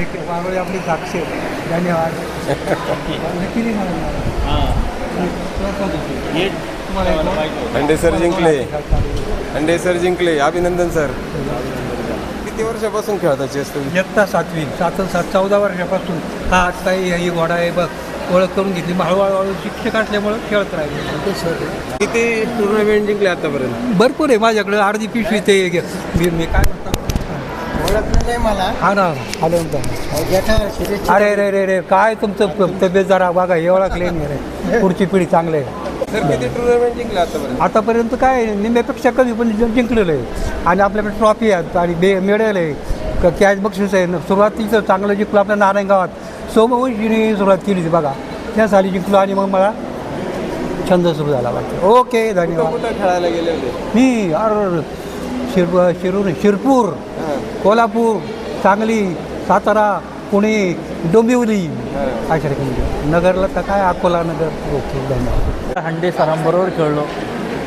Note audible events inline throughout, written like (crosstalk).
एक वारोळी आपली साक्ष धन्यवाद. (laughs) नक्की अंडे सर जिंकले. अंडे सर जिंकले. अभिनंदन सर. किती वर्षापासून खेळता चेस तुम्ही? इयत्ता सातवी. सात सात चौदा वर्षापासून. हा आत्ता ही घोडा आहे बघ. ओळख करून घेतली. हळूहळू हळू शिक्षक असल्यामुळं खेळत राहिले. सर किती टुर्नामेंट जिंकले आतापर्यंत? भरपूर आहे. माझ्याकडे अर्धी पिशवी ते. मी काय म्हणतो? हा ना शिरीष अरे रे रे रे काय तुमचं तब्येत जरा बघा हे ओळखले नाही रे. (laughs) पुढची पिढी चांगली आहे. आतापर्यंत? काय निम्म्यापेक्षा कमी पण जिंकलेलं आहे. आणि आपल्याकडे ट्रॉफी आहेत आणि बे मेडल आहे. क- कॅश बक्षीस आहे. सुरुवातीचं चांगलं जिंकलं आपल्या नारायणगावात. सोमवंशीने सुरुवात केली होती बघा. त्या साली जिंकलो आणि मग मला छंद सुरू झाला वाटतं ओके धन्यवाद. खेळायला गेले होते मी अर शिर शिरूर शिरपूर. कोल्हापूर सांगली सातारा पुणे डोंबिवली. अशा ठिकाणी. नगरला तर काय अकोला नगर? ओके धन्यवाद. हंडे सरांबरोबर खेळलो.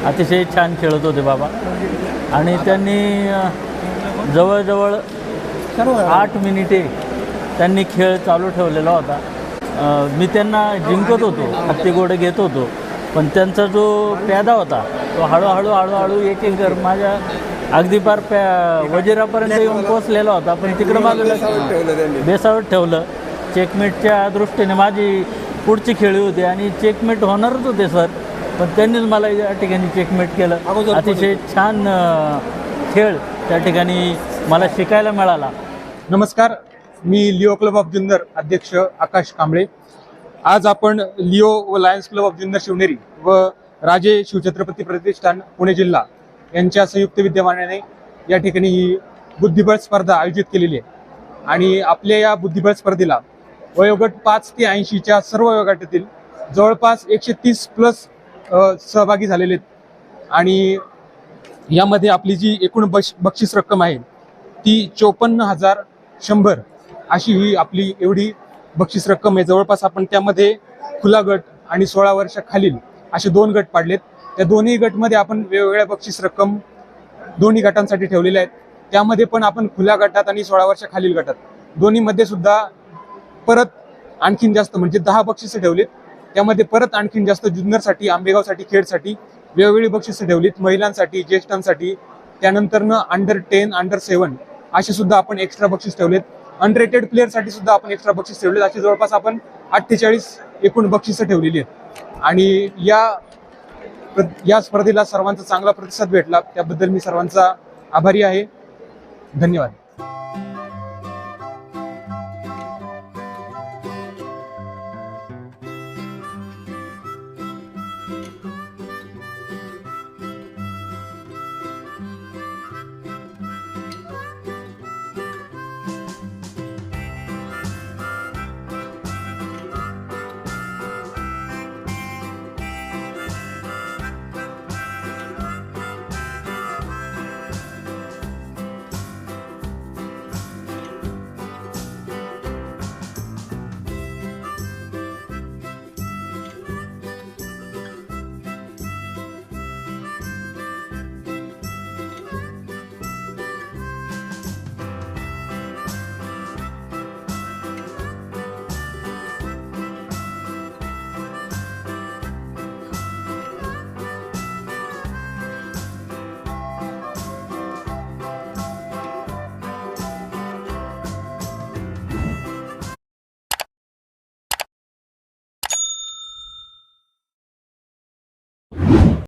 अतिशय छान खेळत होते बाबा. आणि त्यांनी जवळजवळ आठ मिनिटे त्यांनी खेळ चालू ठेवलेला होता. मी त्यांना जिंकत होतो हत्ती गोडे घेत होतो. पण त्यांचा जो प्यादा होता तो हळूहळू हळूहळू एक एक माझ्या अगदी पार प्या वजिरापर्यंत येऊन पोचलेला होता. पण तिकडं बाजूला ठेवलं त्यांनी. बेसावत ठेवलं. चेकमेटच्या दृष्टीने माझी पुढची खेळी होती आणि चेकमेट होणारच होते सर. पण त्यांनीच मला या ठिकाणी चेकमेट केलं. अगोदर अतिशय छान अ, खेळ त्या ठिकाणी मला शिकायला मिळाला. नमस्कार. मी लिओ क्लब ऑफ जुन्नर अध्यक्ष आकाश कांबळे. आज आपण लिओ व Lions club of Junnar Shivneri व राजे शिवछत्रपती प्रतिष्ठान पुणे जिल्हा यांच्या संयुक्त विद्यमानाने या ठिकाणी ही बुद्धिबळ स्पर्धा आयोजित केलेली आहे. आणि आपल्या या बुद्धिबळ स्पर्धेला वयोगट पाच ते ऐंशीच्या सर्व वयोगटातील जवळपास एकशे तीस प्लस सहभागी झालेले आहेत. आणि यामध्ये आपली जी एकूण बश बक्षीस रक्कम आहे ती चोपन्न हजार शंभर अशी ही आपली एवढी बक्षीस रक्कम आहे. जवळपास आपण त्यामध्ये खुला गट आणि सोळा वर्षाखालील असे दोन गट पाडलेत. त्या दोन्ही गटमध्ये आपण वेगवेगळ्या बक्षीस रक्कम दोन्ही गटांसाठी ठेवलेल्या आहेत. त्यामध्ये पण आपण खुल्या गटात आणि सोळा वर्षाखालील गटात. दोन्हीमध्ये सुद्धा परत आणखीन जास्त म्हणजे दहा बक्षिसं ठेवलीत. त्यामध्ये परत आणखीन जास्त जुन्नरसाठी आंबेगावसाठी खेडसाठी वेगवेगळी बक्षिसं ठेवलीत. महिलांसाठी ज्येष्ठांसाठी त्यानंतरनं अंडर टेन अंडर सेवन असे सुद्धा आपण एक्स्ट्रा बक्षीस ठेवलेत. अनरेटेड प्लेअरसाठी सुद्धा आपण एक्स्ट्रा बक्षीस ठेवलेत. असे जवळपास आपण अठ्ठेचाळीस एकूण बक्षिसं ठेवलेली आहेत. आणि या या स्पर्धेला सर्वांचा चांगला प्रतिसाद भेटला. त्याबद्दल मी सर्वांचा आभारी आहे. धन्यवाद.